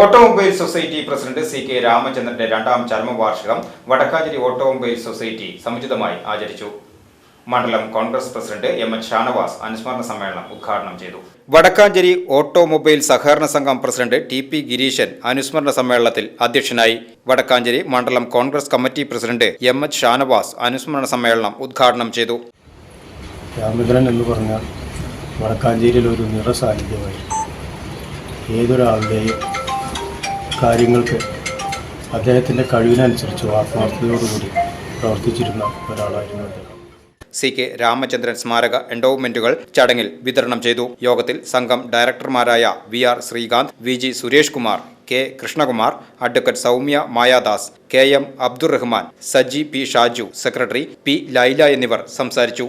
Automobile society president C K രാമചന്ദ്രന്റെ രണ്ടാം ചരമവാർഷികം Vadakkanchery automobile society സമുചിതമായി ആചരിച്ചു. മണ്ഡലം Congress president M H Shanavas അനുസ്മരണ സമ്മേളനം ഉദ്ഘാടനം ചെയ്തു. വടക്കാഞ്ചേരി ഓട്ടോമൊബൈൽ സഹകരണ സംഘം പ്രസിഡന്റ് ടി പി ഗിരീശൻ അനുസ്മരണ സമ്മേളനത്തിൽ അധ്യക്ഷനായി വടക്കാഞ്ചേരി മണ്ഡലം Congress committee president M H Shanavas അനുസ്മരണ സമ്മേളനം ഉദ്ഘാടനം ചെയ്തു. രാമചന്ദ്രൻ എന്ന് പറഞ്ഞാൽ വടക്കാഞ്ചേരിയിൽ ഒരു നിറസാന്നിധ്യമായി ഏതൊരാളുടെയും കാര്യങ്ങൾക്ക് അദ്ദേഹത്തിന്റെ കഴിവിനനുസരിച്ച് ആത്മാർത്ഥതയോടുകൂടി പ്രവർത്തിച്ചിരുന്ന ഒരാളായിരുന്നു അദ്ദേഹം. സി കെ രാമചന്ദ്രൻ സ്മാരക എൻഡോവ്മെന്റുകൾ ചടങ്ങിൽ വിതരണം ചെയ്തു. യോഗത്തിൽ സംഘം ഡയറക്ടർമാരായ V R Sreekanth V G Suresh Kumar K Krishnakumar advocate Soumya Mayadas K M Abdurahman Saji P Shaju secretary P Laila എന്നിവർ സംസാരിച്ചു.